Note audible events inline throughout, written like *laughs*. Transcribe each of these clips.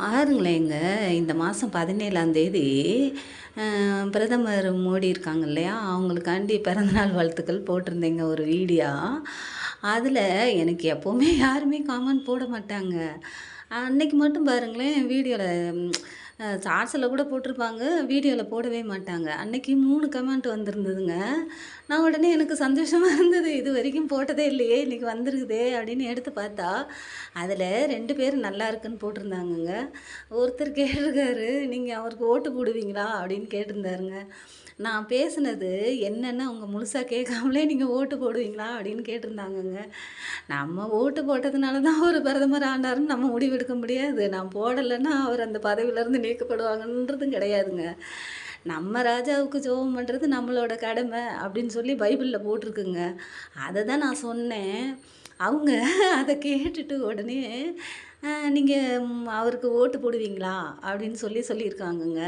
பாருங்களேங்க இந்த மாதம் பதினேழாந்தேதி பிரதமர் மோடி இருக்காங்க இல்லையா? அவங்களுக்காண்டி பிறந்தநாள் வாழ்த்துக்கள் போட்டிருந்தேங்க ஒரு வீடியோ. அதில் எனக்கு எப்போவுமே யாருமே காமெண்ட் போட மாட்டாங்க. அன்னைக்கு மட்டும் பாருங்களேன் வீடியோவில் ஷார்ட்ஸில் கூட போட்டிருப்பாங்க வீடியோவில் போடவே மாட்டாங்க. அன்னைக்கு மூணு கமெண்ட் வந்திருந்ததுங்க. நான் உடனே எனக்கு சந்தோஷமாக இருந்தது இது வரைக்கும் போட்டதே இல்லையே இன்றைக்கி வந்திருக்குதே அப்படின்னு எடுத்து பார்த்தா அதில் ரெண்டு பேர் நல்லா இருக்குன்னு போட்டிருந்தாங்கங்க. ஒருத்தர் கேட்டிருக்காரு நீங்கள் அவருக்கு ஓட்டு போடுவீங்களா? அப்படின்னு கேட்டிருந்தாருங்க. நான் பேசுனது என்னென்னு அவங்க முழுசாக கேட்காமலே நீங்கள் ஓட்டு போடுவீங்களா? அப்படின்னு கேட்டிருந்தாங்கங்க. நம்ம ஓட்டு போட்டதுனால தான் அவர் பிரதமர் ஆண்டாருன்னு நம்ம முடிவெடுக்க முடியாது. நான் போடலைன்னா அவர் அந்த பதவியிலேருந்து நீக்கப்படுவாங்கன்றதும் கிடையாதுங்க. நம்ம ராஜாவுக்கு ஜோபம் பண்ணுறது நம்மளோட கடமை அப்படின்னு சொல்லி பைபிளில் போட்டிருக்குங்க. அதை தான் நான் சொன்னேன். அவங்க அதை கேட்டுட்டு உடனே நீங்கள் அவருக்கு ஓட்டு போடுவீங்களா? அப்படின்னு சொல்லி சொல்லியிருக்காங்கங்க.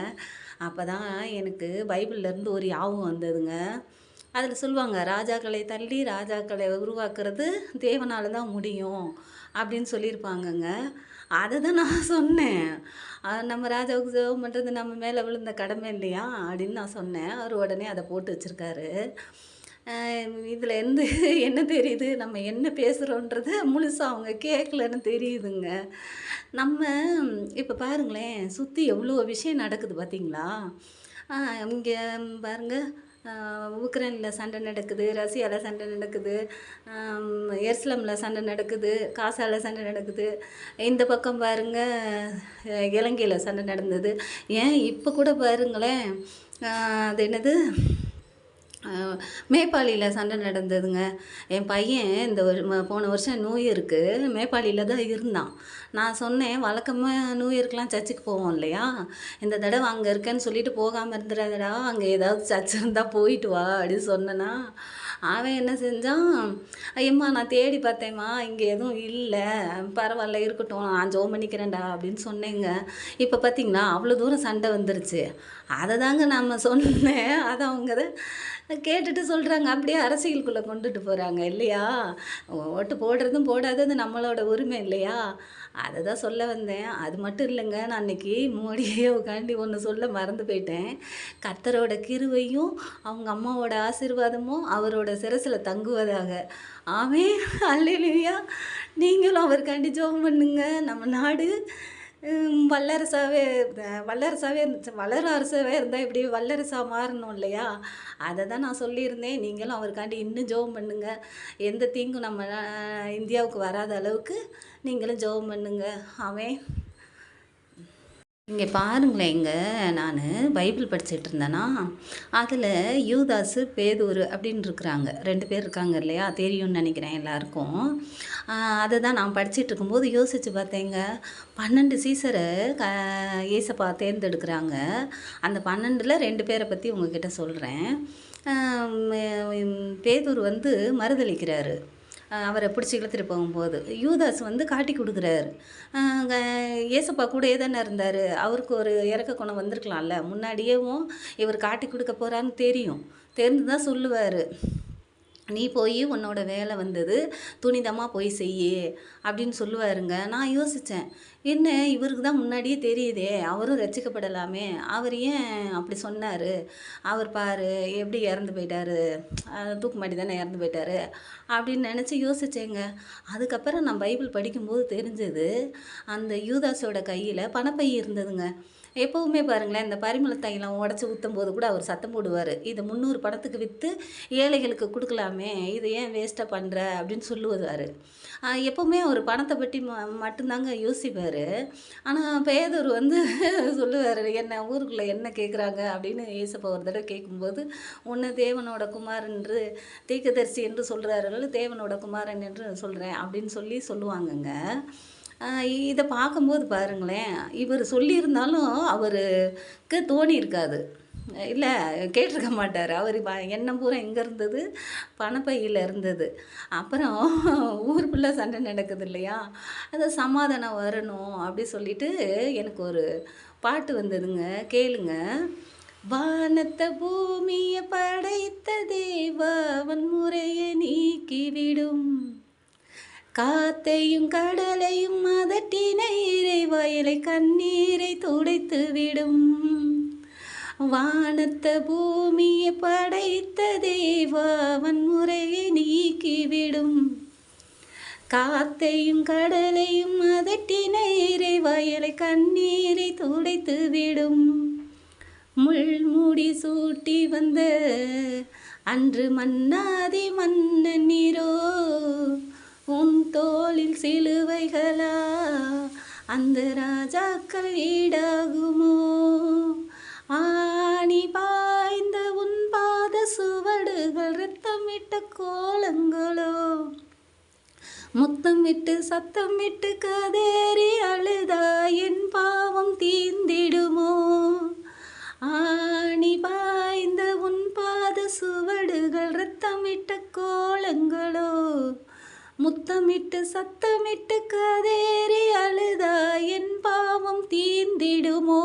அப்போ தான் எனக்கு பைபிள்லேருந்து ஒரு யாவும் வந்ததுங்க. அதில் சொல்லுவாங்க ராஜாக்களை தள்ளி ராஜாக்களை உருவாக்குறது தேவனால் தான் முடியும். அப்படின்னு சொல்லியிருப்பாங்கங்க. அதை தான் நான் சொன்னேன். நம்ம ராஜாவுக்கு சேவம் பண்ணுறது நம்ம மேலே விழுந்த கடமை இல்லையா? அப்படின்னு நான் சொன்னேன். அவர் உடனே அதை போட்டு வச்சுருக்காரு. இதில் இருந்து என்ன தெரியுது? நம்ம என்ன பேசுகிறோன்றது முழுசாக அவங்க கேட்கலன்னு தெரியுதுங்க. நம்ம இப்போ பாருங்களேன் சுற்றி எவ்வளோ விஷயம் நடக்குது பார்த்தீங்களா இங்கே பாருங்கள் உக்ரைனில் சண்டை நடக்குது ரஷ்யாவில் சண்டை நடக்குது எர்ஸ்லமில் சண்டை நடக்குது காசாவில் சண்டை நடக்குது. இந்த பக்கம் பாருங்க இலங்கையில் சண்டை நடந்தது. ஏன்? இப்போ கூட பாருங்களேன் அது என்னது? மேப்பாளியில் சண்டை நடந்ததுங்க. என் பையன் இந்த ஒரு போன வருஷம் நியூ இயருக்கு மேப்பாளியில் தான் இருந்தான். நான் சொன்னேன் வழக்கமாக நியூ இயர்க்கெலாம் சர்ச்சுக்கு போவோம் இல்லையா? இந்த தடவை அங்கே இருக்கேன்னு சொல்லிட்டு போகாமல் இருந்துடாதடா. அங்கே ஏதாவது சர்ச் இருந்தால் போயிட்டு வா அப்படின்னு சொன்னேன்னா அவன் என்ன செஞ்சான் ஐயம்மா நான் தேடி பார்த்தேம்மா. இங்கே எதுவும் இல்லை. பரவாயில்ல இருக்கட்டும். நான் ஜோ பண்ணிக்கிறேன்டா அப்படின்னு சொன்னேங்க. இப்போ பார்த்தீங்களா அவ்வளோ தூரம் சண்டை வந்துருச்சு. அதை தாங்க நம்ம சொன்னேன். அதை அவங்க கேட்டுட்டு சொல்கிறாங்க அப்படியே அரசியலுக்குள்ளே கொண்டுட்டு போகிறாங்க இல்லையா? ஓட்டு போடுறதும் போடாதது நம்மளோட உரிமை இல்லையா? அதை தான் சொல்ல வந்தேன். அது மட்டும் இல்லைங்க நான் அன்னைக்கு மோடியே உட்காண்டி ஒன்று சொல்ல மறந்து போயிட்டேன். கர்த்தரோட கிருவையும் அவங்க அம்மாவோட ஆசீர்வாதமும் அவரோட சிரசில் தங்குவதாக. ஆமே அல்லையா நீங்களும் அவருக்காண்டி ஜோகம் பண்ணுங்க. நம்ம நாடு வல்லரசாகவே வல்லரசாவே வல்லரசாவே இருந்துச்சு. வளர அரசாவே இருந்தால் இப்படி வல்லரசாக மாறணும் இல்லையா? அதை தான் நான் சொல்லியிருந்தேன். நீங்களும் அவருக்காண்டி இன்னும் ஜெபம் பண்ணுங்க. எந்த தீங்கும் நம்ம இந்தியாவுக்கு வராத அளவுக்கு நீங்களும் ஜெபம் பண்ணுங்க. அவன் இங்கே பாருங்களேன் இங்கே நான் பைபிள் படிச்சுட்டு இருந்தேன்னா அதில் யூதாஸு பேதூர் அப்படின்னு இருக்கிறாங்க. ரெண்டு பேர் இருக்காங்க இல்லையா? தெரியும்னு நினைக்கிறேன் எல்லாருக்கும். அதை தான் நான் படிச்சுட்டு இருக்கும்போது யோசித்து பார்த்தேங்க. பன்னெண்டு சீசரை க ஏசப்பா தேர்ந்தெடுக்கிறாங்க. அந்த பன்னெண்டில் ரெண்டு பேரை பற்றி உங்ககிட்ட சொல்கிறேன் பேதூர் வந்து மறுதளிக்கிறாரு அவரை பிடிச்சி இழுத்துட்டு போகும்போது யூதாஸ் வந்து காட்டி கொடுக்குறாரு. ஏசப்பா கூடயே தானே இருந்தார். அவருக்கு ஒரு இறக்க குணம் வந்திருக்கலாம்ல. முன்னாடியேவும் இவர் காட்டி கொடுக்க போகிறான்னு தெரியும். தெரிந்து தான் சொல்லுவார். நீ போய் உன்னோட வேலை வந்தது துணிதமாக போய் செய்யு அப்படின்னு சொல்லுவாருங்க. நான் யோசித்தேன் என்ன? இவருக்கு தான் முன்னாடியே தெரியுதே. அவரும் ரசிக்கப்படலாமே. அவர் ஏன் அப்படி சொன்னார்? அவர் பாரு எப்படி இறந்து போயிட்டாரு? தூக்கு மாட்டி தானே இறந்து போயிட்டாரு? அப்படின்னு நினச்சி யோசிச்சேங்க. அதுக்கப்புறம் நான் பைபிள் படிக்கும்போது தெரிஞ்சது அந்த யூதாஸோட கையில் பணப்பை இருந்ததுங்க. எப்போவுமே பாருங்களேன் இந்த பரிமள தைலம் உடச்சி ஊற்றும் போது கூட அவர் சத்தம் போடுவார். இது முந்நூறு பணத்துக்கு விற்று ஏழைகளுக்கு கொடுக்கலாமே. இது ஏன் வேஸ்ட்டாக பண்ணுற அப்படின்னு சொல்லுவார். எப்போவுமே அவர் பணத்தை பற்றி ம மட்டும்தாங்க யோசிப்பார். ஆனால் பேதூர் வந்து *laughs* சொல்லுவார் என்ன ஊருக்குள்ளே என்ன கேட்குறாங்க அப்படின்னு ஏசப்பா ஒரு தடவை கேட்கும்போது உன்னை தேவனோட குமாரன் என்று தீக்கதரிசி என்று சொல்கிறார்கள் தேவனோட குமாரன் என்று சொல்கிறேன் அப்படின்னு சொல்லி சொல்லுவாங்கங்க. இதை பார்க்கும்போது பாருங்களேன் இவர் சொல்லியிருந்தாலும் அவருக்கு தோணி இருக்காது. இல்லை கேட்டிருக்க மாட்டார். அவர் எண்ணம் பூரா எங்கே இருந்தது? பணப்பையில் இருந்தது. அப்புறம் ஊர் ஃபுல்லாக சண்டை நடக்குது இல்லையா? அது சமாதானம் வரணும் அப்படி சொல்லிட்டு எனக்கு ஒரு பாட்டு வந்ததுங்க. கேளுங்க. வானத்த பூமியை படைத்த தேவாவன் முறையை நீக்கிவிடும். காத்தையும் கடலையும் அதட்டின இறைவயலை கண்ணீரை துடைத்து விடும் வானத்த பூமியை படைத்த தேவா வன்முறையை நீக்கிவிடும். காத்தையும் கடலையும் அதட்டின இறைவயலை கண்ணீரை துடைத்து விடும். முள்முடி சூட்டி வந்த அன்று மன்னாதி மன்னன் நீரோ உன் தோளில் சிலுவைகளா அந்த ராஜாக்கள் ஈடாகுமோ? ஆ சுவடுகள் ரத்தமிட்ட கோலங்களோ? முத்தமிட்டு சத்தமிட்டு கதேறி அழுதா என் பாவம் தீந்திடுமோ ஆணி பாய்ந்த உன் பாத சுவடுகள் ரத்தமிட்ட கோலங்களோ? முத்தமிட்டு சத்தமிட்டு கதேறி அழுதா என் பாவம் தீந்திடுமோ